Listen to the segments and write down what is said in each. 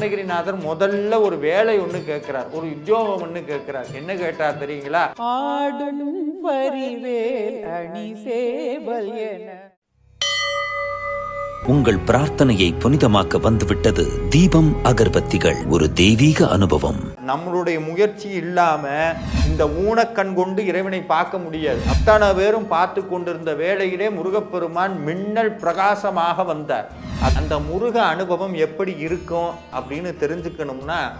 அருணகிரிநாதர் முதல்ல ஒரு வேலை ஒன்று கேட்கிறார் ஒரு உத்தியோகம் ஒன்று கேட்கிறார் என்ன கேட்டார் தெரியுங்களா? ஆடும் பரிவேல் அணி சேவல் என. உங்கள் பிரார்த்தனையை புனிதமாக்க வந்துவிட்டது தீபம் அகர்பத்திகள். ஒரு தெய்வீக அனுபவம். நம்மளுடைய முயற்சி இல்லாம இந்த ஊனக்கண் கொண்டு இறைவனை பார்க்க முடியாது. அத்தனை பேரும் பார்த்து கொண்டிருந்த வேளையிலே முருகப்பெருமான் மின்னல் பிரகாசமாக வந்தார். அந்த முருக அனுபவம் எப்படி இருக்கும் அப்படின்னு தெரிஞ்சுக்கணும்னா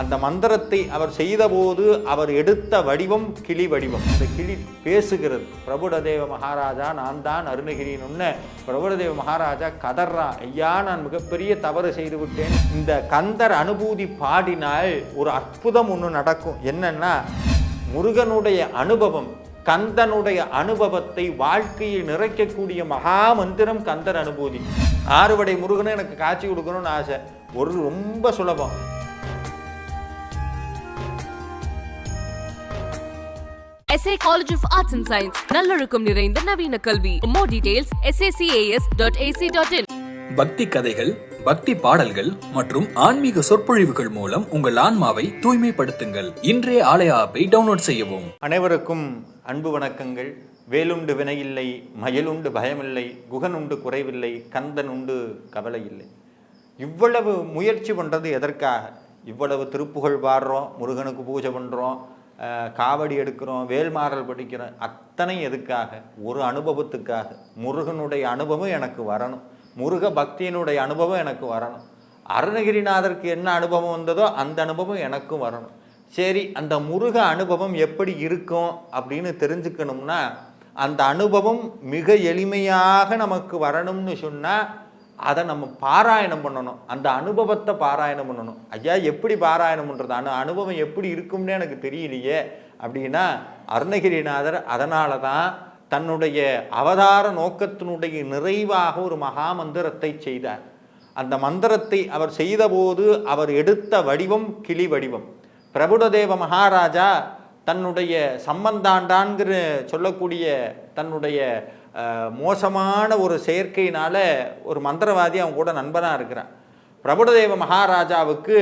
அந்த மந்திரத்தை அவர் செய்தபோது அவர் எடுத்த வடிவம் கிளி வடிவம். அந்த கிளி பேசுகிறது. பிரபுடதேவ மகாராஜா நான் தான் அருணகிரின்னு பிரபுடதேவ மகாராஜா கதறான் ஐயா நான் மிகப்பெரிய தவறு செய்து விட்டேன். இந்த கந்தர் அனுபூதி பாடினால் ஒரு அற்புதம் ஒன்று நடக்கும். என்னன்னா முருகனுடைய அனுபவம் கந்தனுடைய அனுபவத்தை வாழ்க்கையில் நிறைக்கக்கூடிய மகா மந்திரம் கந்தர் அனுபூதி. ஆறுவடை முருகனை எனக்கு காட்சி கொடுக்கணும்னு ஆசை. ஒரு ரொம்ப சுலபம். SA College of Arts and Science நல்லொழுக்கம் நிறைந்த நவீன கல்வி. More details sacas.ac.in பக்தி கதைகள் பக்தி பாடல்கள் மற்றும் ஆன்மீக சொற்பொழிவுகள் மூலம் உங்கள் ஆன்மாவை தூய்மைப்படுத்துங்கள். இன்றைய ஆலய ஆப்பை டவுன்லோட் செய்யவும். அனைவருக்கும் அன்பு வணக்கங்கள். வேலுண்டு வினையில்லை மயிலுண்டு பயமில்லை குகனுண்டு குறைவில்லை கந்தன் உண்டு கவலை இல்லை இவ்வளவு முயற்சி பண்ணுறது எதற்காக? இவ்வளவு திருப்புகழ் பாடுறோம் முருகனுக்கு பூஜை பண்ணுறோம் காவடி எடுக்கிறோம் வேல்மாறல் படிக்கிறோம். அத்தனை எதுக்காக? ஒரு அனுபவத்துக்காக. முருகனுடைய அனுபவம் எனக்கு வரணும். முருக பக்தியினுடைய அனுபவம் எனக்கு வரணும். அருணகிரிநாதருக்கு என்ன அனுபவம் வந்ததோ அந்த அனுபவம் எனக்கும் வரணும். சரி அந்த முருக அனுபவம் எப்படி இருக்கும் அப்படின்னு தெரிஞ்சுக்கணும்னா அந்த அனுபவம் மிக எளிமையாக நமக்கு வரணும்னு சொன்னால் அதை நம்ம பாராயணம் பண்ணணும். அந்த அனுபவத்தை பாராயணம் பண்ணணும். ஐயா எப்படி பாராயணம் பண்ணுறது அனு அனுபவம் எப்படி இருக்கும்னு எனக்கு தெரியலையே. அப்படின்னா அருணகிரிநாதர் அதனால தான் தன்னுடைய அவதார நோக்கத்தினுடைய நிறைவாக ஒரு மகா மந்திரத்தை செய்தார். அந்த மந்திரத்தை அவர் செய்தபோது அவர் எடுத்த வடிவம் கிளி வடிவம். பிரபுடதேவ மகாராஜா தன்னுடைய சம்பந்தாண்டான்கிற சொல்லக்கூடிய தன்னுடைய மோசமான ஒரு செயற்கையினால் ஒரு மந்திரவாதி அவங்க கூட நண்பனாக இருக்கிறான். பிரபுடதேவ மகாராஜாவுக்கு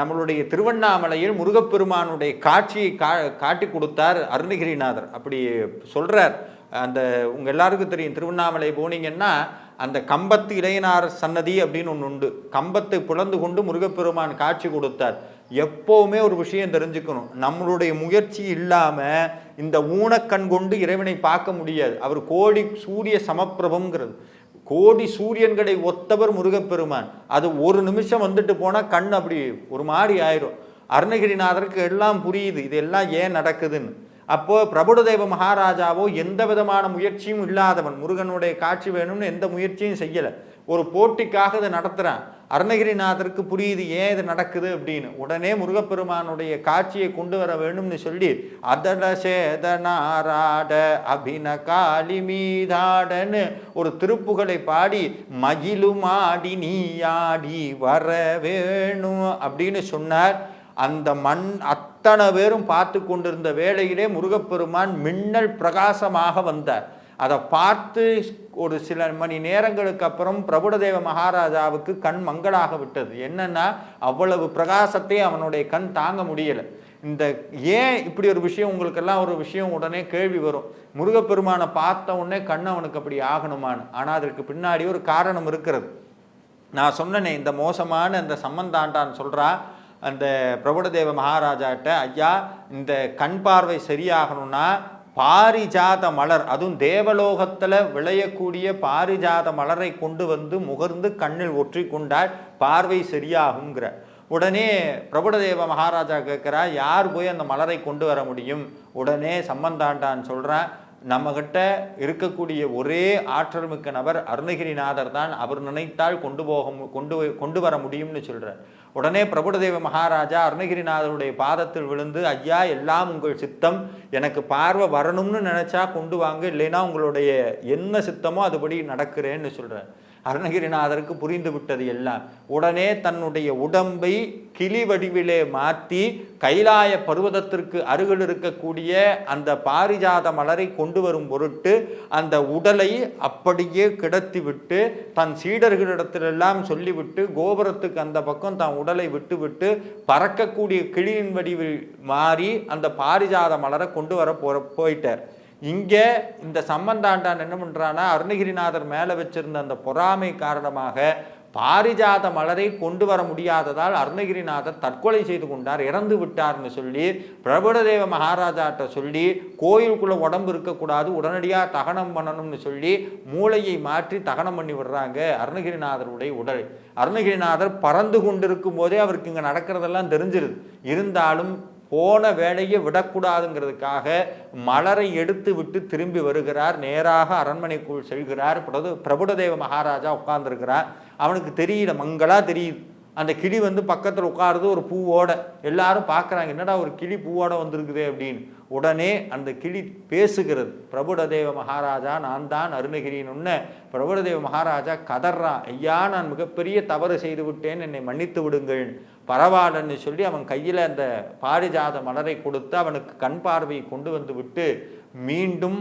நம்மளுடைய திருவண்ணாமலையில் முருகப்பெருமானுடைய காட்சியை கா காட்டி கொடுத்தார் அருணகிரிநாதர். அப்படி சொல்கிறார் அந்த உங்கள் எல்லாருக்கும் தெரியும் திருவண்ணாமலை போனீங்கன்னா அந்த கம்பத்து இளையனார் சன்னதி அப்படின்னு ஒன்று உண்டு. கம்பத்தை புலந்து கொண்டு முருகப்பெருமான் காட்சி கொடுத்தார். எப்போவுமே ஒரு விஷயம் தெரிஞ்சுக்கணும். நம்மளுடைய முயற்சி இல்லாமல் இந்த ஊனக்கண் கொண்டு இறைவனை பார்க்க முடியாது. அவர் கோடி சூரிய சமப்பிரபங்கிறது. கோடி சூரியன்களை ஒத்தவர் முருகப்பெருமான். அது ஒரு நிமிஷம் வந்துட்டு போனால் கண் அப்படி ஒரு மாதிரி ஆயிரும். அருணகிரிநாதருக்கு எல்லாம் புரியுது இது எல்லாம் ஏன் நடக்குதுன்னு. அப்போ பிரபுடதேவ மகாராஜாவோ எந்த விதமான முயற்சியும் இல்லாதவன். முருகனுடைய காட்சி வேணும்னு எந்த முயற்சியும் செய்யலை. ஒரு போட்டிக்காக இதை நடத்துகிறேன் அருணகிரிநாதருக்கு புரியுது ஏன் இது நடக்குது அப்படின்னு. உடனே முருகப்பெருமானுடைய காட்சியை கொண்டு வர வேணும்னு சொல்லி அதட சேதனாராட அபின காளி மீதாடன்னு ஒரு திருப்புகளை பாடி மகிழுமாடி நீயாடி வர வேணும் அப்படின்னு சொன்னார். அந்த மண் அத்தனை பேரும் பார்த்து கொண்டிருந்த வேளையிலே முருகப்பெருமான் மின்னல் பிரகாசமாக வந்தார். அதை பார்த்து ஒரு சில மணி நேரங்களுக்கு அப்புறம் பிரபுடதேவ மகாராஜாவுக்கு கண் மங்களாக விட்டது. என்னன்னா அவ்வளவு பிரகாசத்தை அவனுடைய கண் தாங்க முடியலை. இந்த ஏன் இப்படி ஒரு விஷயம்? உங்களுக்கெல்லாம் ஒரு விஷயம் உடனே கேள்வி வரும். முருகப்பெருமானை பார்த்த உடனே கண் அவனுக்கு அப்படி ஆகணுமான்னு. ஆனால் அதற்கு பின்னாடி ஒரு காரணம் இருக்கிறது. நான் சொன்னனே இந்த மோசமான இந்த சம்பந்தாண்டான்னு சொல்கிறா அந்த பிரபுடதேவ மகாராஜாட்ட ஐயா இந்த கண் பார்வை சரியாகணும்னா பாரிஜாத மலர் அதுவும் தேவலோகத்தில் விளையக்கூடிய பாரிஜாத மலரை கொண்டு வந்து முகர்ந்து கண்ணில் ஒற்றி கொண்டால் பார்வை சரியாகுங்கிற உடனே பிரபுடதேவ மகாராஜா கேட்குறா யார் போய் அந்த மலரை கொண்டு வர முடியும்? உடனே சம்பந்தாண்டான்னு சொல்கிறேன் நம்மகிட்ட இருக்கக்கூடிய ஒரே ஆற்றல் மிக்க நபர் அருணகிரிநாதர் தான். அவர் நினைத்தால் கொண்டு போக கொண்டு கொண்டு வர முடியும்னு சொல்கிறார் உடனே பிரபுடதேவ மகாராஜா அருணகிரிநாதருடைய பாதத்தில் விழுந்து ஐயா எல்லாம் உங்கள் சித்தம். எனக்கு பார்வை வரணும்னு நினைச்சா கொண்டு வாங்க. இல்லைன்னா உங்களுடைய என்ன சித்தமோ அதுபடி நடக்கிறேன்னு சொல்கிறேன் அருணகிரிநாதருக்கு புரிந்துவிட்டது எல்லாம். உடனே தன்னுடைய உடம்பை கிளி வடிவிலே மாற்றி கைலாய பருவதத்திற்கு அருகில் இருக்கக்கூடிய அந்த பாரிஜாத மலரை கொண்டு வரும் பொருட்டு அந்த உடலை அப்படியே கிடத்திவிட்டு தன் சீடர்களிடத்திலெல்லாம் சொல்லிவிட்டு கோபுரத்துக்கு அந்த பக்கம் தன் உடலை விட்டுவிட்டு பறக்கக்கூடிய கிளியின் வடிவில் மாறி அந்த பாரிஜாத மலரை கொண்டு வர போற போயிட்டார். இங்கே இந்த சம்பந்தாண்டான் என்ன பண்ணுறான்னா அருணகிரிநாதர் மேலே வச்சிருந்த அந்த பொறாமை காரணமாக பாரிஜாத மலரை கொண்டு வர முடியாததால் அருணகிரிநாதர் தற்கொலை செய்து கொண்டார் இறந்து விட்டார்னு சொல்லி பிரபுடதேவ மகாராஜாட்ட சொல்லி கோயிலுக்குள்ள உடம்பு இருக்கக்கூடாது உடனடியாக தகனம் பண்ணணும்னு சொல்லி மூளையை மாற்றி தகனம் பண்ணி விடுறாங்க அருணகிரிநாதருடைய உடல். அருணகிரிநாதர் பறந்து கொண்டிருக்கும் போதே அவருக்கு இங்கே நடக்கிறதெல்லாம் தெரிஞ்சிருது. இருந்தாலும் போன வேலையை விடக்கூடாதுங்கிறதுக்காக மலரை எடுத்து விட்டு திரும்பி வருகிறார். நேராக அரண்மனைக்குள் செல்கிறார். பிரபு பிரபுடதேவ மகாராஜா உட்கார்ந்துருக்கிறார். அவனுக்கு தெரியல மங்களா தெரியுது. அந்த கிளி வந்து பக்கத்தில் உட்காருது ஒரு பூவோட எல்லாரும் பார்க்குறாங்க என்னடா ஒரு கிளி பூவோட வந்திருக்குதே அப்படின்னு. உடனே அந்த கிளி பேசுகிறது பிரபுடதேவ மகாராஜா நான் தான் அருணகிரின்னு. பிரபுடதேவ மகாராஜா கதறான் ஐயா நான் மிகப்பெரிய தவறு செய்து விட்டேன் என்னை மன்னித்து விடுங்கள். பரவாயில்லன்னு சொல்லி அவன் கையில் அந்த பாரிஜாத மலரை கொடுத்து அவனுக்கு கண் பார்வையை கொண்டு வந்து விட்டு மீண்டும்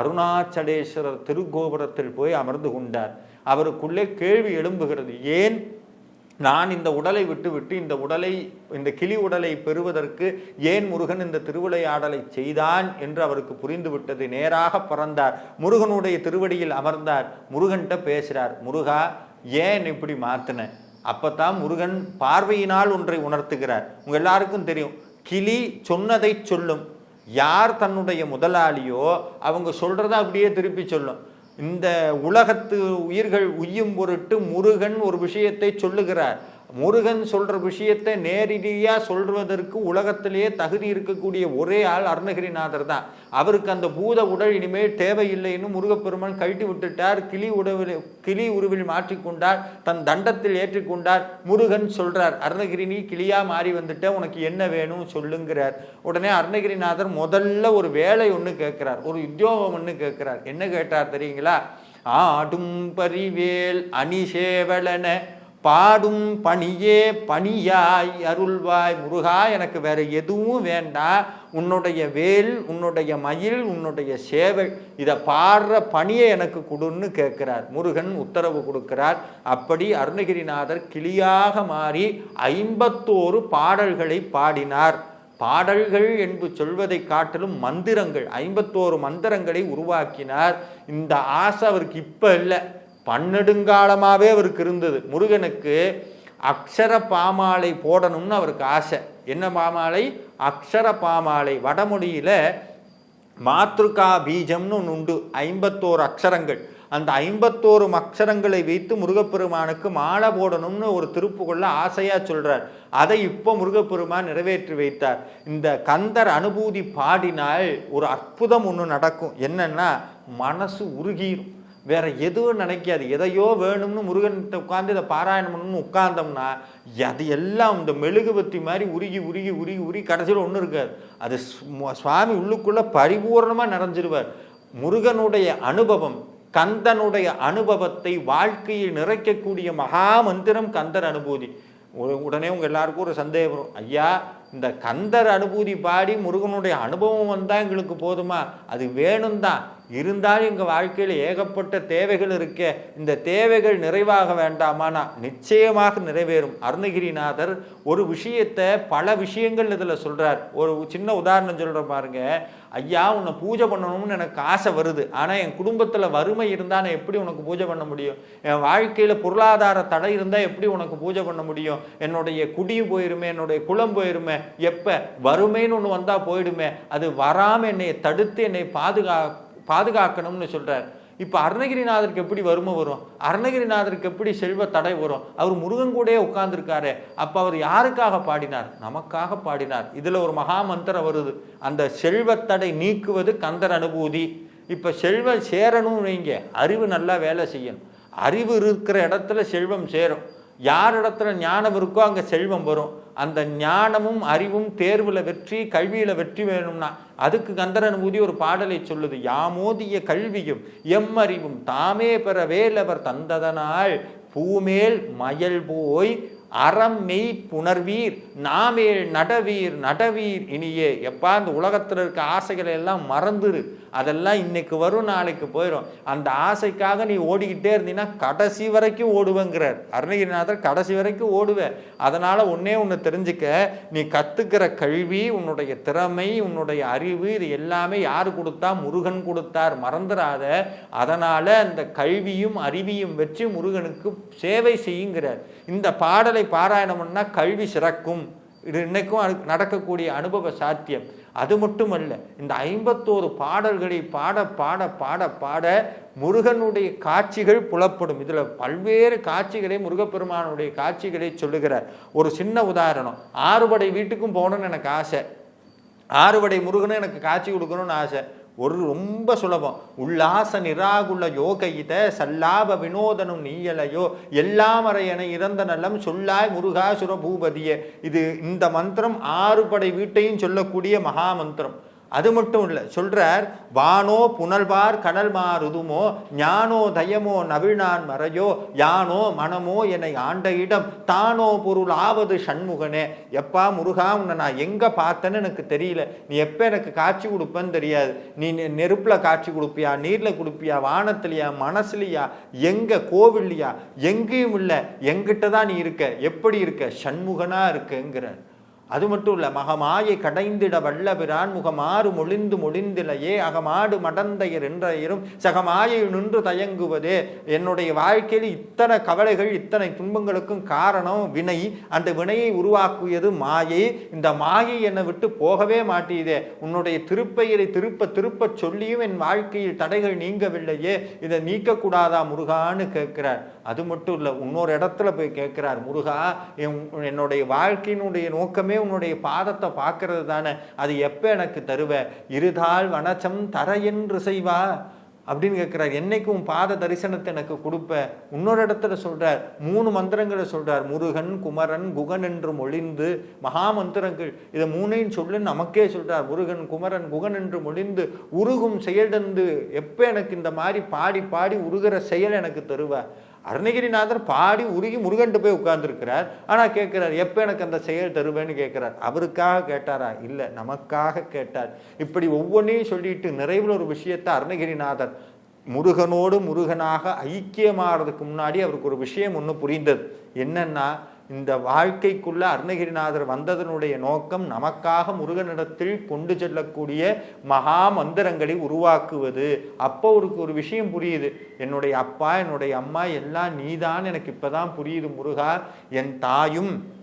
அருணாச்சலேஸ்வரர் திருக்கோபுரத்தில் போய் அமர்ந்து கொண்டார். அவருக்குள்ளே கேள்வி எழும்புகிறது ஏன் நான் இந்த உடலை விட்டுவிட்டு இந்த உடலை இந்த கிளி உடலை பெறுவதற்கு ஏன் முருகன் இந்த திருவிளையாடலை செய்தான் என்று அவருக்கு புரிந்துவிட்டது நேராக பிறந்தார். முருகனுடைய திருவடியில் அமர்ந்தார். முருகன்கிட்ட பேசுகிறார் முருகா ஏன் இப்படி மாத்தின? அப்போத்தான் முருகன் பார்வையினால் ஒன்றை உணர்த்துகிறார். உங்க எல்லாருக்கும் தெரியும். கிளி சொன்னதை சொல்லும். யார் தன்னுடைய முதலாளியோ அவங்க சொல்றத அப்படியே திருப்பி சொல்லும். இந்த உலகத்து உயிர்கள் உய்யும் பொருட்டு முருகன் ஒரு விஷயத்தை சொல்லுகிறார். முருகன் சொல்ற விஷயத்தை நேரடியாக சொல்வதற்கு உலகத்திலேயே தகுதி இருக்கக்கூடிய ஒரே ஆள் அருணகிரிநாதர் தான். அவருக்கு அந்த பூத உடல் இனிமேல் தேவையில்லைன்னு முருகப்பெருமான் கழட்டி விட்டுட்டார். கிளி உடவில் கிளி உருவில் மாற்றிக்கொண்டார். தன் தண்டத்தில் ஏற்றிக்கொண்டார். முருகன் சொல்றார் அருணகிரி நீ கிளியா மாறி வந்துட்ட. உனக்கு என்ன வேணும் சொல்லுங்கிறார். உடனே அருணகிரிநாதர் முதல்ல ஒரு வேலை ஒன்று கேட்கிறார். ஒரு உத்தியோகம் ஒன்று கேட்கிறார். என்ன கேட்டார் தெரியுங்களா? ஆடும் பரிவேல் அணிசேவலன பாடும் பணியே பணியாய் அருள்வாய் முருகா எனக்கு வேற எதுவும் வேண்டாம் உன்னுடைய வேல் உன்னுடைய மயில் உன்னுடைய சேவை இதை பாடுற பணியை எனக்கு கொடுன்னு கேட்கிறார். முருகன் உத்தரவு கொடுக்கிறார். அப்படி அருணகிரிநாதர் கிளியாக மாறி ஐம்பத்தோரு பாடல்களை பாடினார். பாடல்கள் என்று சொல்வதை காட்டிலும் மந்திரங்கள் ஐம்பத்தோரு மந்திரங்களை உருவாக்கினார். இந்த ஆசை அவருக்கு இப்போ இல்லை. பன்னெடுங்காலமாகவே அவருக்கு இருந்தது. முருகனுக்கு அக்ஷர பாமாலை போடணும்னு அவருக்கு ஆசை. என்ன பாமாலை? அக்ஷர பாமாலை. வடமொழியில் மாத்ருகா பீஜம்னு ஒன்று உண்டு. ஐம்பத்தோரு அக்ஷரங்கள். அந்த ஐம்பத்தோரு அக்ஷரங்களை வைத்து முருகப்பெருமானுக்கு மாலை போடணும்னு ஒரு திருப்புகொள்ள ஆசையாக சொல்கிறார் அதை இப்போ முருகப்பெருமான் நிறைவேற்றி வைத்தார். இந்த கந்தர் அனுபூதி பாடினால் ஒரு அற்புதம் ஒன்று நடக்கும். என்னென்னா மனசு உருகிரும். வேற எதுவும் நினைக்காது. எதையோ வேணும்னு முருகன்கிட்ட உட்காந்து இதை பாராயணம் பண்ணணும்னு உட்கார்ந்தோம்னா அது எல்லாம் இந்த மெழுகுபத்தி மாதிரி உருகி உருகி உருகி உருகி கடைசியில் ஒன்றும் இருக்காது. அது சுவாமி உள்ளுக்குள்ளே பரிபூர்ணமாக நிறைஞ்சிருவார். முருகனுடைய அனுபவம் கந்தனுடைய அனுபவத்தை வாழ்க்கையில் நிறைக்கக்கூடிய மகா மந்திரம் கந்தர் அனுபூதி. உடனே உங்கள் எல்லாருக்கும் ஒரு சந்தேகம் வரும். ஐயா இந்த கந்தர் அனுபூதி பாடி முருகனுடைய அனுபவம் வந்தால் எங்களுக்கு போதுமா? அது வேணும் தான் இருந்தாலும் எங்கள் வாழ்க்கையில் ஏகப்பட்ட தேவைகள் இருக்கே இந்த தேவைகள் நிறைவாக வேண்டாமானா நிச்சயமாக நிறைவேறும். அருணகிரிநாதர் ஒரு விஷயத்தை பல விஷயங்கள் இதில் சொல்கிறார் ஒரு சின்ன உதாரணம் சொல்கிற பாருங்க. ஐயா உன்னை பூஜை பண்ணணும்னு எனக்கு ஆசை வருது. ஆனால் என் குடும்பத்தில் வறுமை இருந்தால் நான் எப்படி உனக்கு பூஜை பண்ண முடியும்? என் வாழ்க்கையில் பொருளாதார தடை இருந்தால் எப்படி உனக்கு பூஜை பண்ண முடியும்? என்னுடைய குடி போயிருமே என்னுடைய குளம் போயிருமே எப்போ? வறுமைன்னு ஒன்று வந்தால் போயிடுமே. அது வராமல் என்னை தடுத்து என்னை பாதுகா பாதுகாக்கணும்னு சொல்கிறார் இப்போ அருணகிரிநாதருக்கு எப்படி வறுமை வரும்? அருணகிரிநாதருக்கு எப்படி செல்வ தடை வரும்? அவர் முருகன் கூடயே உட்கார்ந்துருக்காரு. அப்போ அவர் யாருக்காக பாடினார்? நமக்காக பாடினார். இதில் ஒரு மகா மந்திரம் வருது. அந்த செல்வத்தடை நீக்குவது கந்தர் அனுபூதி. இப்போ செல்வம் சேரணும்னு வைங்க. அறிவு நல்லா வேலை செய்யணும் அறிவு இருக்கிற இடத்துல செல்வம் சேரும். யாரிடத்துல ஞானம் இருக்கோ அங்கே செல்வம் வரும். அந்த ஞானமும் அறிவும் தேர்வில் வெற்றி கல்வியில் வெற்றி வேணும்னா அதுக்கு கந்தரன் ஊதி ஒரு பாடலை சொல்லுது. யாமோதிய கல்வியும் எம்மறிவும் தாமே பெற வேலவர் தந்ததனால் பூமேல் மயல் போய் அறம் மெய் புணர்வீர் நாமேல் நடவீர் நடவீர் இனியே. எப்பா இந்த உலகத்தில் இருக்க ஆசைகளை எல்லாம் மறந்துரு. அதெல்லாம் இன்னைக்கு வரும் நாளைக்கு போயிடும் அந்த ஆசைக்காக நீ ஓடிக்கிட்டே இருந்தீங்கன்னா கடைசி வரைக்கும் ஓடுவேங்கிறார். அருணகிரிநாதர் கடைசி வரைக்கும் ஓடுவேன் அதனால ஒன்னே ஒன்று தெரிஞ்சுக்க நீ கத்துக்கிற கல்வி உன்னுடைய திறமை உன்னுடைய அறிவு இது எல்லாமே யார் கொடுத்தா? முருகன் கொடுத்தார். மறந்துடாத அதனால அந்த கல்வியும் அறிவியும் வச்சு முருகனுக்கு சேவை செய்யுங்கிறார். இந்த பாடலை பாராயணம் பண்ணா கல்வி சிறக்கும். இது இன்னைக்கும் நடக்கக்கூடிய அனுபவ சாத்தியம். அது மட்டுமல்ல இந்த ஐம்பத்தோரு பாடல்களை பாட பாட பாட பாட முருகனுடைய காட்சிகள் புலப்படும். இதுல பல்வேறு காட்சிகளை முருகப்பெருமானுடைய காட்சிகளை சொல்லுகிறார். ஒரு சின்ன உதாரணம் ஆறுபடை வீட்டுக்கும் போகணும்னு எனக்கு ஆசை. ஆறுபடை முருகனும் எனக்கு காட்சி கொடுக்கணும்னு ஆசை. ஒரு ரொம்ப சுலபம். உல்லாச நிராகுல யோக இத சல்லாப வினோதனும் நீயலையோ? எல்லாமறையனை இறந்த நலம் சொல்லாய் முருகாசுர பூபதியே இது இந்த மந்திரம் ஆறு படை வீட்டையும் சொல்லக்கூடிய மகா மந்திரம். அது மட்டும் இல்லை சொல்றார் வானோ புனல்வார் கடல் மாறுதுமோ ஞானோ தயமோ நவிழ்நான் மறையோ யானோ மனமோ என்னை ஆண்ட இடம் தானோ பொருள் ஆவது சண்முகனே. எப்பா முருகா உன்னை நான் எங்க பார்த்தேன்னு எனக்கு தெரியல. நீ எப்ப எனக்கு காட்சி கொடுப்பேன்னு தெரியாது. நீ நெ- நெருப்புல காட்சி கொடுப்பியா நீர்ல கொடுப்பியா வானத்திலையா மனசுலையா எங்க கோவில்லையா எங்கேயும் இல்லை எங்கிட்ட தான் நீ இருக்க. எப்படி இருக்க? சண்முகனா இருக்கங்கிற அது மட்டும் இல்லை மகமாயை கடைந்திட வல்லபிரான் முகமாறு மொழிந்து மொழிந்திலையே அகமாடு மடந்தையர் என்றையரும் சகமாயை நின்று தயங்குவதே. என்னுடைய வாழ்க்கையில் இத்தனை கவலைகள் இத்தனை துன்பங்களுக்கும் காரணம் வினை. அந்த வினையை உருவாக்குவது மாயை. இந்த மாயை என்னை விட்டு போகவே மாட்டீதே. உன்னுடைய திருப்பெயரை திருப்ப திருப்ப சொல்லியும் என் வாழ்க்கையில் தடைகள் நீங்கவில்லையே. இதை நீக்கக்கூடாதா முருகான்னு கேட்கிறார். அது மட்டும் இல்லை இன்னொரு இடத்துல போய் கேட்குறார் முருகா என் என்னுடைய வாழ்க்கையினுடைய நோக்கமே உன்னுடைய பாதத்தை பார்க்கறது தானே. அது எப்போ எனக்கு தருவ? இருதாள் வனச்சம் தர என்று செய்வா. அப்படின்னு கேட்குறார். என்னைக்கு உன் பாத தரிசனத்தை எனக்கு கொடுப்ப? இன்னொரு இடத்துல சொல்கிறார் மூணு மந்திரங்களை சொல்கிறார் முருகன் குமரன் குகன் என்று மொழிந்து மகா மந்திரங்கள். இதை மூணையும் சொல்லு நமக்கே சொல்கிறார் முருகன் குமரன் குகன் என்று மொழிந்து உருகும் செயல்தந்து எப்போ எனக்கு இந்த மாதிரி பாடி பாடி உருகிற செயல் எனக்கு தருவேன் அருணகிரிநாதர் பாடி உருகி முருகன்ட்டு போய் உட்கார்ந்துருக்கிறார். ஆனால் கேட்குறார் எப்போ எனக்கு அந்த செயல் தருவேன்னு கேட்குறார். அவருக்காக கேட்டாரா? இல்லை நமக்காக கேட்டார். இப்படி ஒவ்வொன்றையும் சொல்லிட்டு நிறைவில் ஒரு விஷயத்தை அருணகிரிநாதர் முருகனோடு முருகனாக ஐக்கியமாகிறதுக்கு முன்னாடி அவருக்கு ஒரு விஷயம் ஒன்று புரிந்தது. என்னன்னா இந்த வாழ்க்கைக்குள்ள அருணகிரிநாதர் வந்ததனுடைய நோக்கம் நமக்காக முருகனிடத்தில் கொண்டு செல்லக்கூடிய மகா மந்திரங்களை உருவாக்குவது. அப்போ ஒரு ஒரு விஷயம் புரியுது. என்னுடைய அப்பா என்னுடைய அம்மா எல்லாம் நீதான் எனக்கு இப்பதான் புரியுது முருகா. என் தாயும்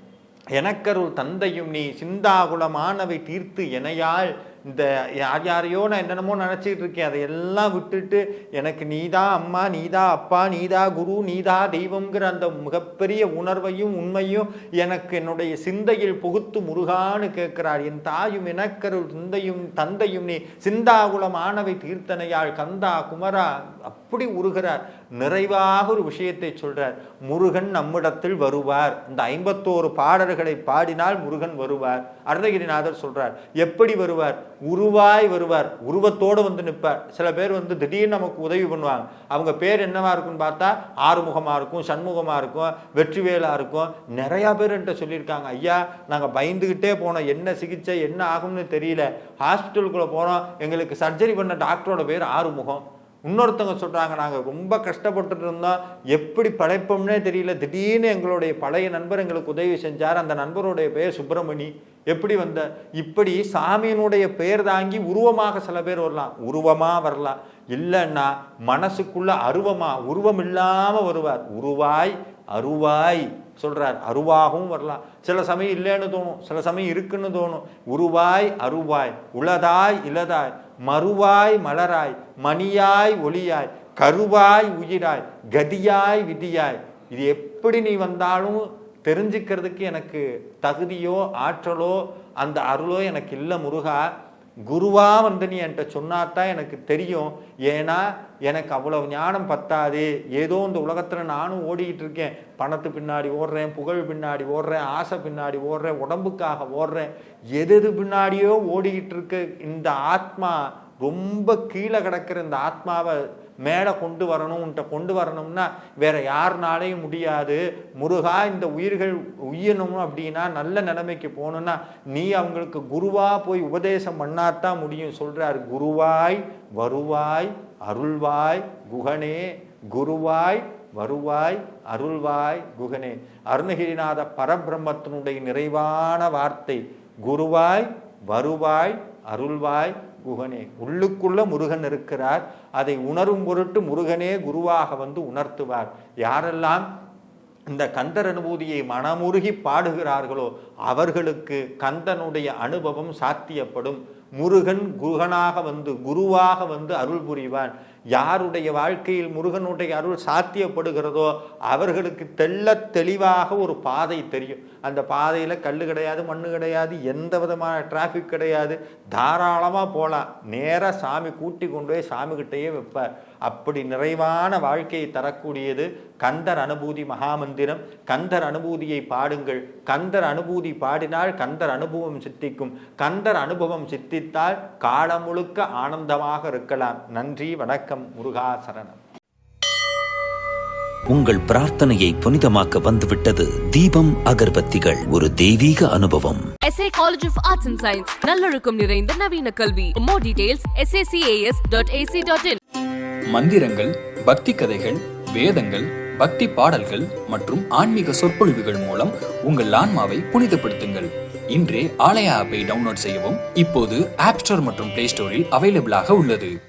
எனக்கருள் தந்தையும் நீ சிந்தாகுலமானவை தீர்த்து எனையால் இந்த யார் யாரையோ நான் என்னென்னமோ நினச்சிக்கிட்டு இருக்கேன். அதை எல்லாம் விட்டுட்டு எனக்கு நீதா அம்மா நீதா அப்பா நீதா குரு நீதா தெய்வங்கிற அந்த மிகப்பெரிய உணர்வையும் உண்மையும் எனக்கு என்னுடைய சிந்தையில் புகுத்து முருகான்னு கேட்கிறார். என் தாயும் எனக்கருள் சிந்தையும் தந்தையும் நீ சிந்தாகுலம் ஆனவை தீர்த்தனையாள் கந்தா குமரா அப்படி உருகிறார். நிறைவாக ஒரு விஷயத்தை சொல்றார். முருகன் நம்மிடத்தில் வருவார். இந்த ஐம்பத்தோரு பாடல்களை பாடினால் முருகன் வருவார். அருணகிரிநாதர் சொல்றார் எப்படி வருவார்? உருவாய் வருவார். உருவத்தோடு வந்து நிற்பார். சில பேர் வந்து திடீர்னு நமக்கு உதவி பண்ணுவாங்க. அவங்க பேர் என்னவா இருக்குன்னு பார்த்தா ஆறுமுகமா இருக்கும் சண்முகமா இருக்கும் வெற்றிவேலா இருக்கும். நிறைய பேர் என்கிட்ட சொல்லியிருக்காங்க ஐயா நாங்கள் பயந்துகிட்டே போனோம். என்ன சிகிச்சை என்ன ஆகும்னு தெரியல. ஹாஸ்பிட்டலுக்குள்ள போனோம். எங்களுக்கு சர்ஜரி பண்ண டாக்டரோட பேர் ஆறுமுகம். இன்னொருத்தவங்க சொல்கிறாங்க நாங்கள் ரொம்ப கஷ்டப்பட்டுட்டு இருந்தோம். எப்படி படைப்போம்னே தெரியல. திடீர்னு எங்களுடைய பழைய நண்பர் எங்களுக்கு உதவி செஞ்சார். அந்த நண்பருடைய பெயர் சுப்பிரமணி. எப்படி வந்த இப்படி சாமியினுடைய பெயர் தாங்கி உருவமாக சில பேர் வரலாம். உருவமாக வரலாம். இல்லைன்னா மனசுக்குள்ள அருவமாக உருவம் இல்லாமல் வருவார். உருவாய் அருவாய் சொல்கிறார் அருவாகவும் வரலாம். சில சமயம் இல்லைன்னு தோணும். சில சமயம் இருக்குன்னு தோணும். உருவாய் அருவாய். உளதாய் இலதாய் மறுவாய் மலராய் மணியாய் ஒளியாய் கருவாய் உயிராய் கதியாய் விதியாய். இது எப்படி நீ வந்தாலும் தெரிஞ்சுக்கிறதுக்கு எனக்கு தகுதியோ ஆற்றலோ அந்த அருளோ எனக்கு இல்லை முருகா. குருவா வந்து நீ என்கிட்ட சொன்னாதான் எனக்கு தெரியும். ஏன்னா எனக்கு அவ்வளவு ஞானம் பத்தாது. ஏதோ இந்த உலகத்துல நானும் ஓடிக்கிட்டு இருக்கேன். பணத்து பின்னாடி ஓடுறேன் புகழ் பின்னாடி ஓடுறேன் ஆசை பின்னாடி ஓடுறேன் உடம்புக்காக ஓடுறேன். எது எது பின்னாடியோ ஓடிக்கிட்டு இருக்க இந்த ஆத்மா ரொம்ப கீழே கிடக்கிற இந்த ஆத்மாவை மேலே கொண்டு வரணும் உன்ட்ட கொண்டு வரணும்னா வேற யாருனாலையும் முடியாது. முருகா இந்த உயிர்கள் உய்யணும் அப்படின்னா நல்ல நிலைமைக்கு போகணும்னா நீ அவங்களுக்கு குருவா போய் உபதேசம் பண்ணாதான் முடியும். சொல்றார் குருவாய் வருவாய் அருள்வாய் குகனே குருவாய் வருவாய் அருள்வாய் குகனே. அருணகிரிநாத பரபிரம்மத்தினுடைய நிறைவான வார்த்தை குருவாய் வருவாய் அருள்வாய் குகனே. உள்ளுக்குள்ள முருகன் இருக்கிறார். அதை உணரும் பொருட்டு முருகனே குருவாக வந்து உணர்த்துவார். யாரெல்லாம் இந்த கந்தர் அனுபூதியை மனமுருகி பாடுகிறார்களோ அவர்களுக்கு கந்தனுடைய அனுபவம் சாத்தியப்படும். முருகன் குருகனாக வந்து குருவாக வந்து அருள் புரிவான். யாருடைய வாழ்க்கையில் முருகனுடைய அருள் சாத்தியப்படுகிறதோ அவர்களுக்கு தெள்ள தெளிவாக ஒரு பாதை தெரியும். அந்த பாதையில் கல் கிடையாது மண்ணு கிடையாது எந்த விதமான டிராஃபிக் கிடையாது. தாராளமாக போகலாம் நேராக சாமி கூட்டி கொண்டு போய் சாமிகிட்டேயே வைப்பார். அப்படி நிறைவான வாழ்க்கையை தரக்கூடியது கந்தர் அனுபூதி மகாமந்திரம். கந்தர் அனுபூதியை பாடுங்கள். கந்தர் அனுபூதி பாடினால் கந்தர் அனுபவம் சித்திக்கும். கந்தர் அனுபவம் சித்தித்தால் காலம் முழுக்க ஆனந்தமாக இருக்கலாம். நன்றி வணக்கம். முருகா சரணம். உங்கள் பிரார்த்தனையை புனிதமாக்க வந்துவிட்டது தீபம் அகர்பத்திகள். ஒரு தெய்வீக அனுபவம். SA College of Arts and Science நல்லொழுக்கம் நிறைந்த நவீன கல்வி. More details sacas.ac.in மந்திரங்கள் பக்தி கதைகள் வேதங்கள் பக்தி பாடல்கள் மற்றும் ஆன்மீக சொற்பொழிவுகள் மூலம் உங்கள் ஆன்மாவை புனிதப்படுத்துங்கள். இன்றே ஆலயா ஆப்பை டவுன்லோட் செய்யவும் இப்போது ஆப் ஸ்டோர் மற்றும் பிளே ஸ்டோரில் அவைலபிளாக உள்ளது.